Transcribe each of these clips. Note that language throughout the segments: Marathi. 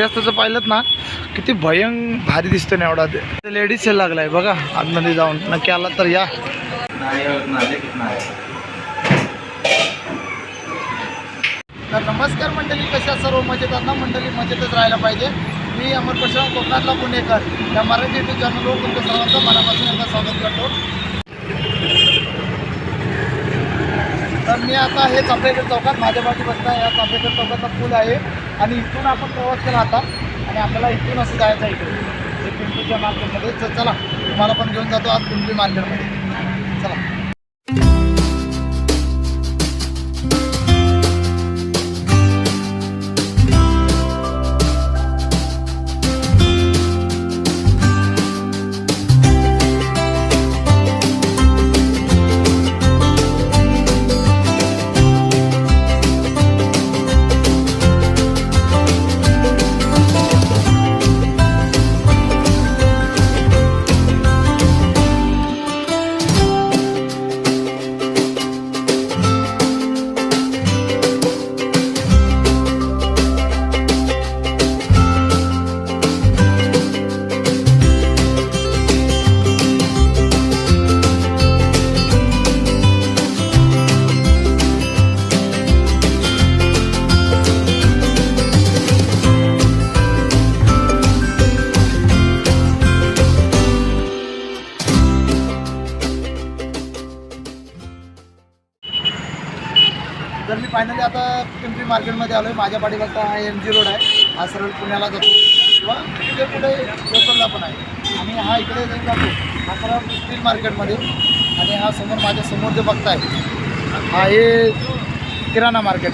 सूर्यास्ताचं पाहिलं ना किती भयंक भारी दिसतो ना एवढा ते. लेडीज सेल लागलाय बघा आतमध्ये जाऊन. नक्की आला तर या. तर नमस्कार मंडळी कशा सर्व? मजेत ना? मंडळी मजेतच राहायला पाहिजे. मी अमर प्रशांत कोकणातला पुणेकर. या मराठी युट्यूब चॅनलवर तुमच्या सर्वांचं मनापासून एकदा स्वागत करतो. तर मी आता हे चाफेकर चौकात माझ्या बाजू बसता या चाफेकर चौकाचा पूल आहे. आणि इथून आपण प्रवास केला आता. आणि आपल्याला इथून असं जायचं आहे इकडे. हे पिंपरीच्या मार्केटमध्ये. चला तुम्हाला पण घेऊन जातो. आज पिंपरी मार्केटमध्ये. चला. फायनली आता पिंपरी मार्केटमध्ये आलो आहे माझ्या पाठीमागचा हा एम जी रोड आहे. हा सरळ पुण्याला जातो. किंवा तिथे पुढे लोकलला पण आहे. आणि हा इकडे जाऊन जातो. हा सरळ स्ट्रीट मार्केटमध्ये. आणि हा समोर माझ्यासमोर जे बघताय हा हे किराणा मार्केट.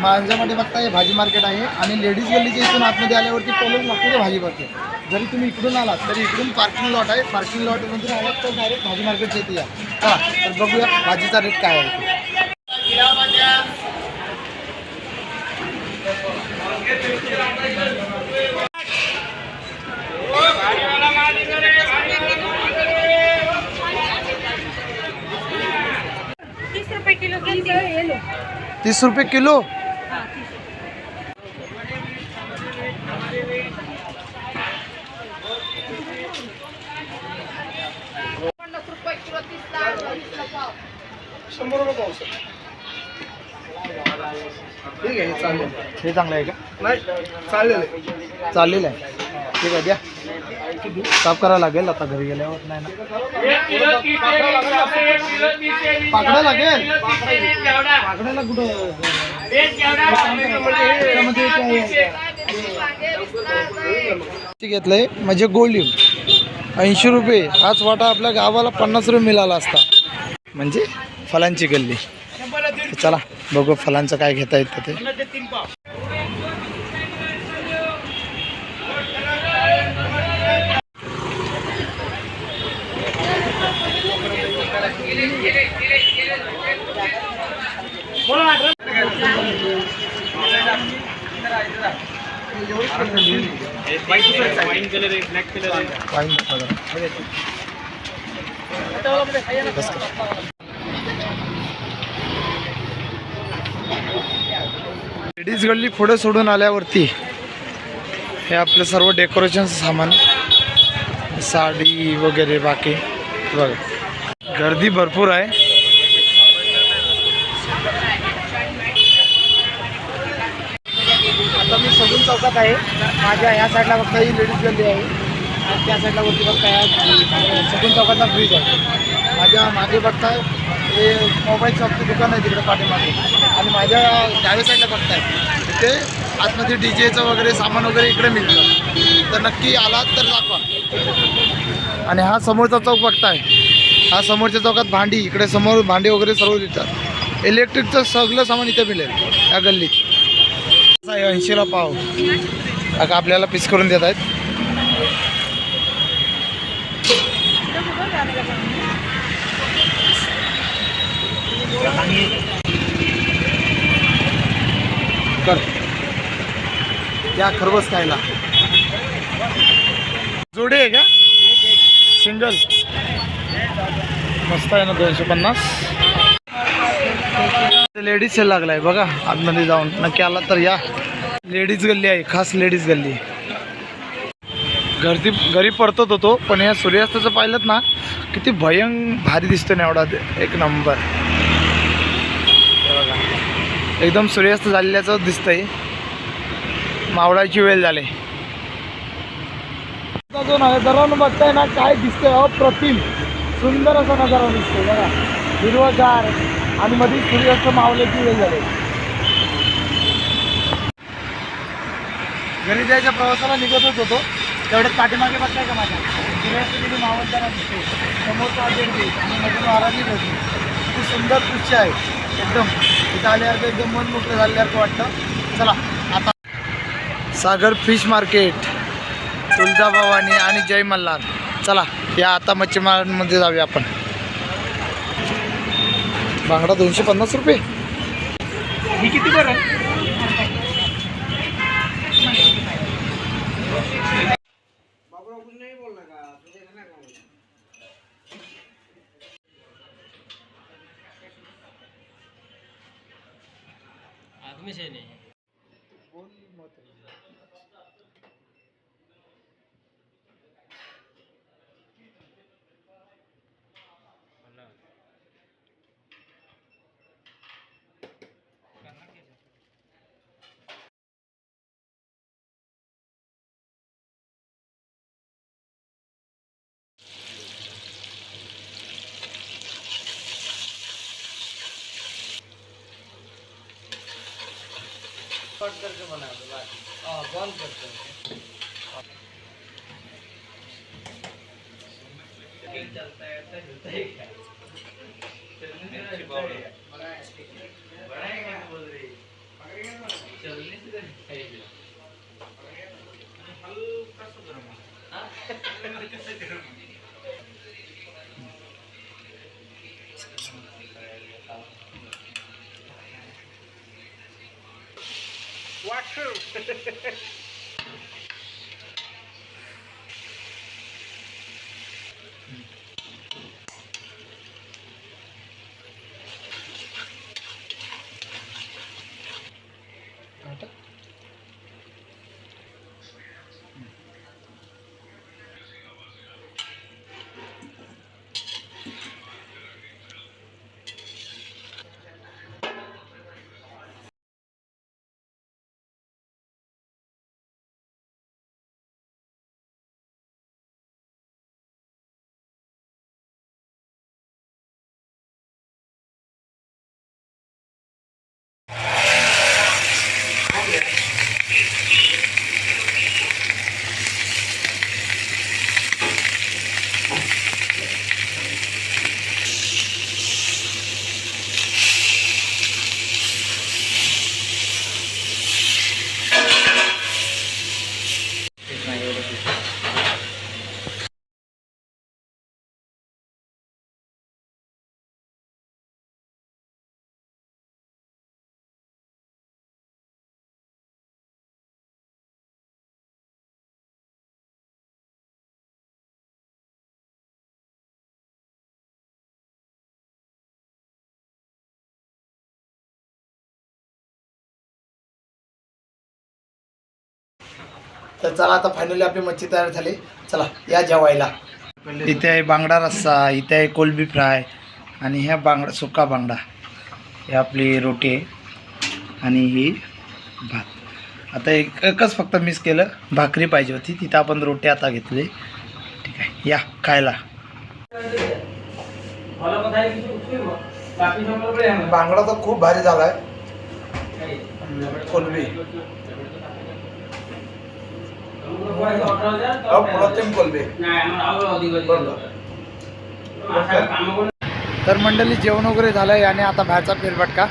माझ्यामध्ये बघता हे भाजी मार्केट आहे आणि लेडीज गल्लीच्या इथून आतमध्ये आल्यावरती पहिलं लागते ते भाजी मार्केट जरी तुम्ही इकडून आलात तरी इकडून पार्किंग लॉट आहे. पार्किंग लॉट मधून आलात तर डायरेक्ट भाजी मार्केटच्या इथे या हा तर बघूया भाजीचा रेट काय आहे. तीस रुपये किलो गेंदे ये लो तीस रुपये किलो पन्नास रुपये किलो तीस लाख शंभर रुपये पाऊस ठीक आहे हे चालेल हे चांगलं आहे का नाही चाललेलं आहे चाललेलं आहे ठीक आहे द्या साफ करावं लागेल आता घरी गेल्यावर नाही ना पाकडा लागेल पाकडायला कुठं त्याच्यामध्ये काय ते घेतलंय म्हणजे गोल्ड ऐंशी रुपये हाच वाटा आपल्या गावाला पन्नास रुपये मिळाला असता. म्हणजे फलांची गल्ली. चला बघू फलांचं काय घेता येतं ते. वाईन दाखवा जरा. बस कर. लेडीज गल्ली पुढे सोडून आल्यावरती हे आपलं सर्व डेकोरेशनचं सामान साडी वगैरे बाकी. बघा गर्दी भरपूर आहे. आता मी सगून चौकात आहे. माझ्या ह्या साईडला फक्त ही लेडीज गल्ली आहे. त्या साईडला वरती बघताय सगून चौकातला ब्रिज आहे. माझ्या मागे बघताय ते मोबाईल शॉपचं दुकान आहे तिकडे पाठीमागे. आणि माझ्या डाव्या साईडला बघताय तिथे आतमध्ये डी जेचं वगैरे सामान वगैरे इकडे मिळतं. तर नक्की आलात तर दाखवा. आणि हा समोरचा चौक बघताय. हा समोरच्या चौकात भांडी इकडे समोर भांडी वगैरे सर्व देतात इलेक्ट्रिकचं सगळं सामान इथे मिळेल या गल्लीत. ऐंशीला पाव. आता आपल्याला पीस करून देत आहेत. कर. त्या खरवस खायला. जोडी आहे का? सिंगल मस्त आहे ना दोनशे पन्नास. लेडीज सेल लागलाय बघा आतमध्ये जाऊन. नक्की आला तर या. लेडीज गल्ली आहे खास लेडीज गल्ली. घरती घरी परतत होतो पण या सूर्यास्ताचं पाहिलं ना किती भयं भारी दिसतो ना एवढा. एक नंबर एकदम सूर्यास्त झालेल्याचं दिसतंय. मावळाची वेळ झाली. जो नजारानं बघताय ना काय दिसतंय अप्रतिम सुंदर असा नजारा दिसतोय बघा. हिरवगार. आणि मध्ये सूर्यास्त मावल्याची वेळ झाली. घरी जायच्या प्रवासाला निघतच होतो. तेवढ्यात पाठीमागे बघताय का माझ्या? सूर्यास्त तिथे मावळताना दिसते समोरचा अजेंड आणि मध्ये महाराजी होती सुंदर दृश्य आहे. एकदम इथं आल्यावर एकदम मन मोकळं झाल्यासारखं वाटतं. चला आता सागर फिश मार्केट तुळजाभवानी आणि जय मल्हार. चला या आता मच्छीमारांमध्ये जाऊया आपण. बांगडा दोनशे पन्नास रुपये. ही किती बरं? आदमी से नहीं कट करके बना दो बस हाँ बंद करते हैं ठीक चलता है ऐसा है क्या? बोल रही? चलने से? हल्का सा गर्म। है। गर्म। तर चला आता फायनली आपली मच्छी तयार झाली. चला या जेवायला. इथे आहे बांगडा रस्सा इथे आहे कोलबी फ्राय आणि ह्या बांगडा सुका बांगडा. हे आपली रोटी आहे आणि ही भात. आता एक एकच फक्त मिस केलं भाकरी पाहिजे होती. तिथं आपण रोटी आता घेतली. ठीक आहे या खायला. बांगडा तर खूप भारी झाला आहे कोलबी. तर मंडळी जेवण वगैरे झालं आहे आणि आता बाहेरचा फेरफटका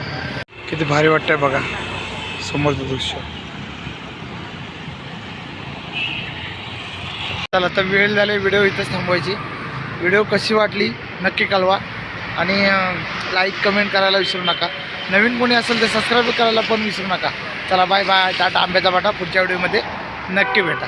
किती भारी वाटतंय बघा. समोरचं दृश्य. चला तर वेळ झाले व्हिडिओ इथंच थांबवायची. व्हिडिओ कशी वाटली नक्की कळवा. आणि लाईक कमेंट करायला विसरू नका. नवीन कोणी असेल तर सबस्क्राईब करायला पण विसरू नका. चला बाय बाय टाटा आंब्याचा बाटा पुढच्या व्हिडिओमध्ये. नक्की भेटा.